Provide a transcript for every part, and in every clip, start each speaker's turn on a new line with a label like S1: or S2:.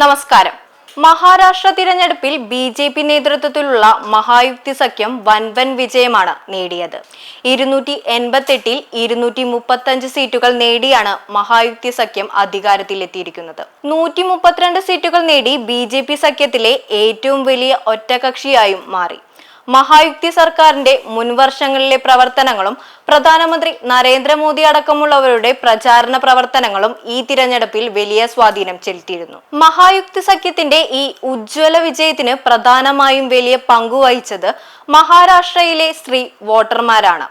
S1: നമസ്കാരം. മഹാരാഷ്ട്ര തിരഞ്ഞെടുപ്പിൽ B J P നേതൃത്വത്തിലുള്ള മഹായുക്തി സഖ്യം വൻവൻ വിജയമാണ് നേടിയത്. ഇരുന്നൂറ്റി എൺപത്തെട്ടിൽ ഇരുന്നൂറ്റി മുപ്പത്തഞ്ച് സീറ്റുകൾ നേടിയാണ് മഹായുക്തി സഖ്യം അധികാരത്തിലെത്തിയിരിക്കുന്നത്. നൂറ്റി മുപ്പത്തിരണ്ട് സീറ്റുകൾ നേടി ബി ജെ പി സഖ്യത്തിലെ ഏറ്റവും വലിയ ഒറ്റകക്ഷിയായും മാറി. മഹായുക്തി സർക്കാരിന്റെ മുൻവർഷങ്ങളിലെ പ്രവർത്തനങ്ങളും പ്രധാനമന്ത്രി നരേന്ദ്രമോദി അടക്കമുള്ളവരുടെ പ്രചാരണ പ്രവർത്തനങ്ങളും ഈ തിരഞ്ഞെടുപ്പിൽ വലിയ സ്വാധീനം ചെലുത്തിയിരുന്നു. മഹായുക്തി സഖ്യത്തിന്റെ ഈ ഉജ്ജ്വല വിജയത്തിന് പ്രധാനമായും വലിയ പങ്കുവഹിച്ചത് മഹാരാഷ്ട്രയിലെ സ്ത്രീ വോട്ടർമാരാണ്.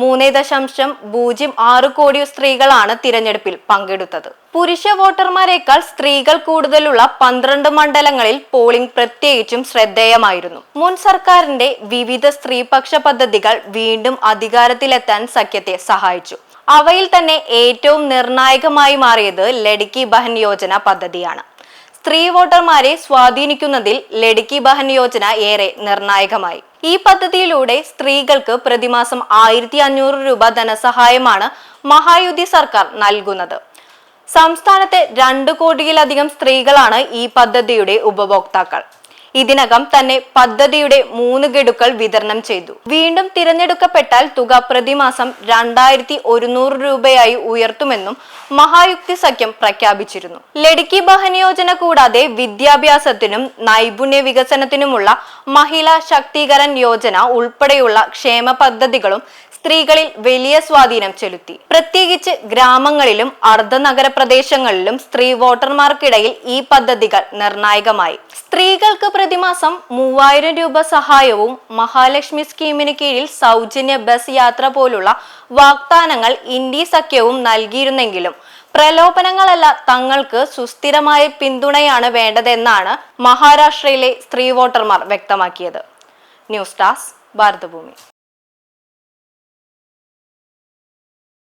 S1: മൂന്ന് ദശാംശം പൂജ്യം ആറ് കോടി സ്ത്രീകളാണ് തിരഞ്ഞെടുപ്പിൽ പങ്കെടുത്തത്. പുരുഷ വോട്ടർമാരെക്കാൾ സ്ത്രീകൾ കൂടുതലുള്ള പന്ത്രണ്ട് മണ്ഡലങ്ങളിൽ പോളിംഗ് പ്രത്യേകിച്ചും ശ്രദ്ധേയമായിരുന്നു. മുൻ സർക്കാരിന്റെ വിവിധ സ്ത്രീപക്ഷ പദ്ധതികൾ വീണ്ടും അധികാരത്തിലെത്താൻ സഖ്യത്തെ സഹായിച്ചു. അവയിൽ തന്നെ ഏറ്റവും നിർണായകമായി മാറിയത് ലഡ്കി ബഹൻ യോജന പദ്ധതിയാണ്. സ്ത്രീ വോട്ടർമാരെ സ്വാധീനിക്കുന്നതിൽ ലഡ്കി ബഹൻ യോജന ഏറെ നിർണായകമായി. ഈ പദ്ധതിയിലൂടെ സ്ത്രീകൾക്ക് പ്രതിമാസം ആയിരത്തി അഞ്ഞൂറ് രൂപ ധനസഹായമാണ് മഹായുതി സർക്കാർ നൽകുന്നത്. സംസ്ഥാനത്തെ രണ്ട് കോടിയിലധികം സ്ത്രീകളാണ് ഈ പദ്ധതിയുടെ ഉപഭോക്താക്കൾ. ഇതിനകം തന്നെ പദ്ധതിയുടെ മൂന്ന് ഗഡുക്കൾ വിതരണം ചെയ്തു. വീണ്ടും തിരഞ്ഞെടുക്കപ്പെട്ടാൽ തുക പ്രതിമാസം രണ്ടായിരത്തി ഒരുന്നൂറ് രൂപയായി ഉയർത്തുമെന്നും മഹായുക്തി സഖ്യം പ്രഖ്യാപിച്ചിരുന്നു. ലടുക്കി ബഹൻ യോജന കൂടാതെ വിദ്യാഭ്യാസത്തിനും നൈപുണ്യ വികസനത്തിനുമുള്ള മഹിളാ ശാക്തീകരൺ യോജന ഉൾപ്പെടെയുള്ള ക്ഷേമ പദ്ധതികളും സ്ത്രീകളിൽ വലിയ സ്വാധീനം ചെലുത്തി. പ്രത്യേകിച്ച് ഗ്രാമങ്ങളിലും അർദ്ധനഗര പ്രദേശങ്ങളിലും സ്ത്രീ വോട്ടർമാർക്കിടയിൽ ഈ പദ്ധതികൾ നിർണായകമായി. സ്ത്രീകൾക്ക് പ്രതിമാസം മൂവായിരം രൂപ സഹായവും മഹാലക്ഷ്മി സ്കീമിന് കീഴിൽ സൗജന്യ ബസ് യാത്ര പോലുള്ള വാഗ്ദാനങ്ങൾ ഇന്ത്യ സഖ്യവും നൽകിയിരുന്നെങ്കിലും പ്രലോഭനങ്ങളല്ല തങ്ങൾക്ക് സുസ്ഥിരമായ പിന്തുണയാണ് വേണ്ടതെന്നാണ് മഹാരാഷ്ട്രയിലെ സ്ത്രീ വോട്ടർമാർ വ്യക്തമാക്കിയത്. News desk Bharathabhoomi.